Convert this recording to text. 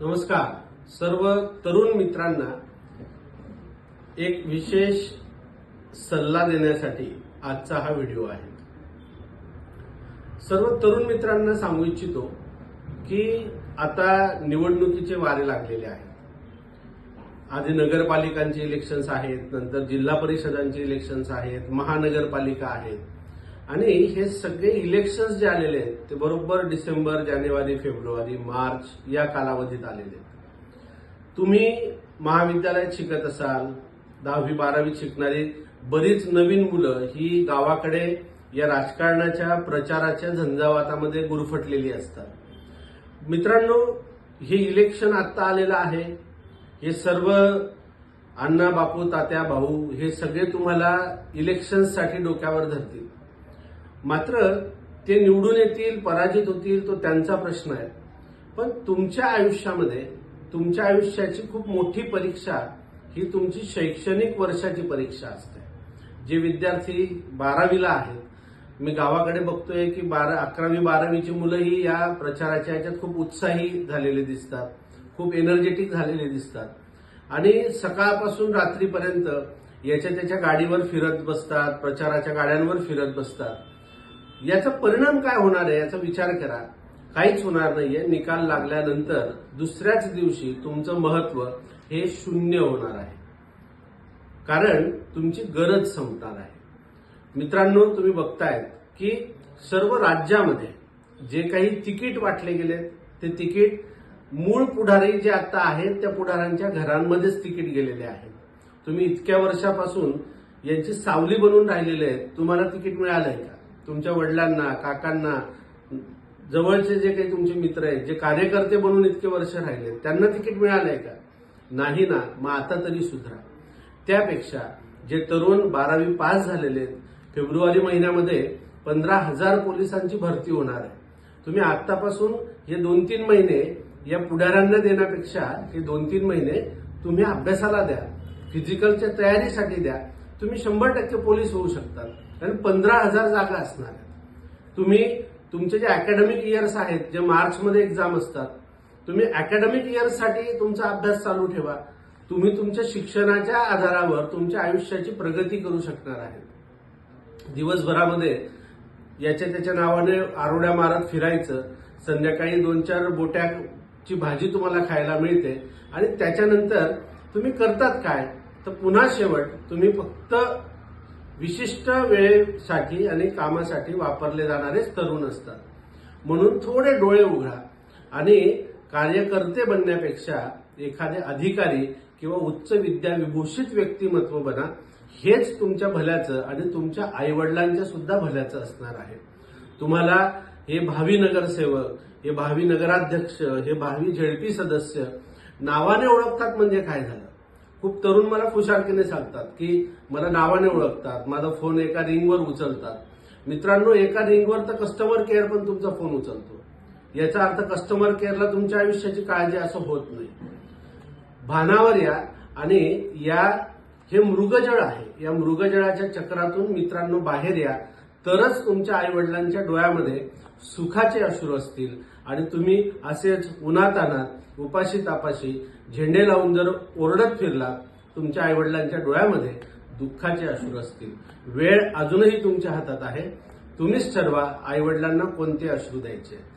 नमस्कार. सर्व तरुण मित्रांना एक विशेष सल्ला देण्यासाठी आजचा हा व्हिडिओ आहे. सर्व तरुण मित्रांना सांगू इच्छितो की आता निवडणुकीचे वारे लागलेले आहेत. आधी नगरपालिकांचे इलेक्शन्स आहेत नंतर जिल्हा परिषदांचे इलेक्शन्स आहेत महानगरपालिका आहेत. आणि हे सगळे इलेक्शन्स जे आलेले आहेत ते बरोबर डिसेंबर जानेवारी फेब्रुवारी मार्च या कालावधीत आलेले आहेत. तुम्ही महाविद्यालयात शिकत असाल दहावी बारावीत शिकणारी बरीच नवीन मुलं ही गावाकडे या राजकारणाच्या प्रचाराच्या झंझावातामध्ये गुरफटलेली असतात. मित्रांनो हे इलेक्शन आत्ता आलेलं आहे. हे सर्व अण्णा बापू तात्या भाऊ हे सगळे तुम्हाला इलेक्शनसाठी डोक्यावर धरतील. मात्र ते निवडून येतील पराजित होतील तो त्यांचा प्रश्न आहे. पण तुमच्या आयुष्यामध्ये तुमच्या आयुष्याची खूप मोठी परीक्षा ही तुमची शैक्षणिक वर्षाची परीक्षा असते. जे विद्यार्थी बारावीला आहेत मी गावाकडे बघतोय की बारा अकरावी बारावीची मुलंही या प्रचाराच्या ह्याच्यात खूप उत्साही झालेले दिसतात. खूप एनर्जेटिक झालेले दिसतात. आणि सकाळपासून रात्रीपर्यंत याच्या त्याच्या गाडीवर फिरत बसतात प्रचाराच्या गाड्यांवर फिरत बसतात. याचा परिणाम काय होणार आहे याचा विचार करा. काहीच होणार नाहीये. निकाल लागल्यानंतर दुसऱ्याच दिवशी तुमचं महत्त्व हे शून्य होणार आहे. कारण तुमची गरज संपणार आहे. मित्रांनो तुम्ही बघतायत की सर्व राज्यामध्ये जे काही तिकीट वाटले गेले ते तिकीट मूळ पुढारी जे आता आहेत त्या पुढाऱ्यांच्या घरांमध्येच तिकीट गेलेले आहेत. तुम्ही इतक्या वर्षापासून यांची सावली बनून राहिलेले आहेत. तुम्हाला तिकीट मिळालंय का? तुमच्या वडिलांना काकांना जवळचे जे काही तुमचे मित्र आहेत जे कार्यकर्ते बनून इतके वर्ष राहिले त्यांना तिकीट मिळालंय का? नाही ना मग आता तरी सुधरा. त्यापेक्षा जे तरुण बारावी पास झालेले आहेत फेब्रुवारी महिन्यामध्ये पंधरा हजार पोलिसांची भरती होणार आहे. तुम्ही आतापासून हे दोन तीन महिने या पुढाऱ्यांना देण्यापेक्षा हे दोन तीन महिने तुम्ही अभ्यासाला द्या फिजिकलच्या तयारीसाठी द्या तुम्ही शंभर टक्के पोलीस होऊ शकतात. कारण पंधरा हजार जागा असणार आहेत. तुम्ही तुमचे जे अकॅडमिक इयर्स आहेत जे मार्चमध्ये एक्झाम असतात तुम्ही अकॅडमिक इयर्ससाठी तुमचा अभ्यास चालू ठेवा. तुम्ही तुमच्या शिक्षणाच्या आधारावर तुमच्या आयुष्याची प्रगती करू शकणार आहे दिवसभरामध्ये याच्या त्याच्या नावाने आरोड्या मारत फिरायचं. संध्याकाळी दोन चार बोट्याची भाजी तुम्हाला खायला मिळते. आणि त्याच्यानंतर तुम्ही करतात काय? तर पुन्हा शेवट तुम्ही फक्त विशिष्ट वेळेसाठी आणि कामासाठी वापरले जाणारे तरुण असतात. म्हणून थोडे डोळे उघडा आणि कार्यकर्ते बनण्यापेक्षा एखादे अधिकारी किंवा उच्च विद्याविभूषित व्यक्तिमत्व बना हेच तुमच्या भल्याचं आणि तुमच्या आईवडिलांच्या सुद्धा भल्याचं असणार आहे. तुम्हाला हे भावी नगरसेवक हे भावी नगराध्यक्ष हे भावी झेडपी सदस्य नावाने ओळखतात म्हणजे काय झालं? खूप तरुण मला खुशालकीने सांगतात की मला नावाने ओळखतात माझा फोन एका रिंगवर उचलतात. मित्रांनो एका रिंगवर तर कस्टमर केअर पण तुमचा फोन उचलतो. याचा अर्थ कस्टमर केअरला तुमच्या आयुष्याची काळजी असं होत नाही. भानावर या आणि या हे मृगजळ आहे. या मृगजळाच्या चक्रातून मित्रांनो बाहेर या. तरच तुमच्या आई वडिलांच्या डोळ्यामध्ये सुखाचे अश्रू असतील. आणि तुम्ही असेच उन्हातानात उपाशी तापाशी झेंडे लावून जर ओरडत फिरला तुमच्या आईवडिलांच्या डोळ्यामध्ये दुःखाचे अश्रू असतील. वेळ अजूनही तुमच्या हातात आहे. तुम्हीच ठरवा आईवडिलांना कोणते अश्रू द्यायचे?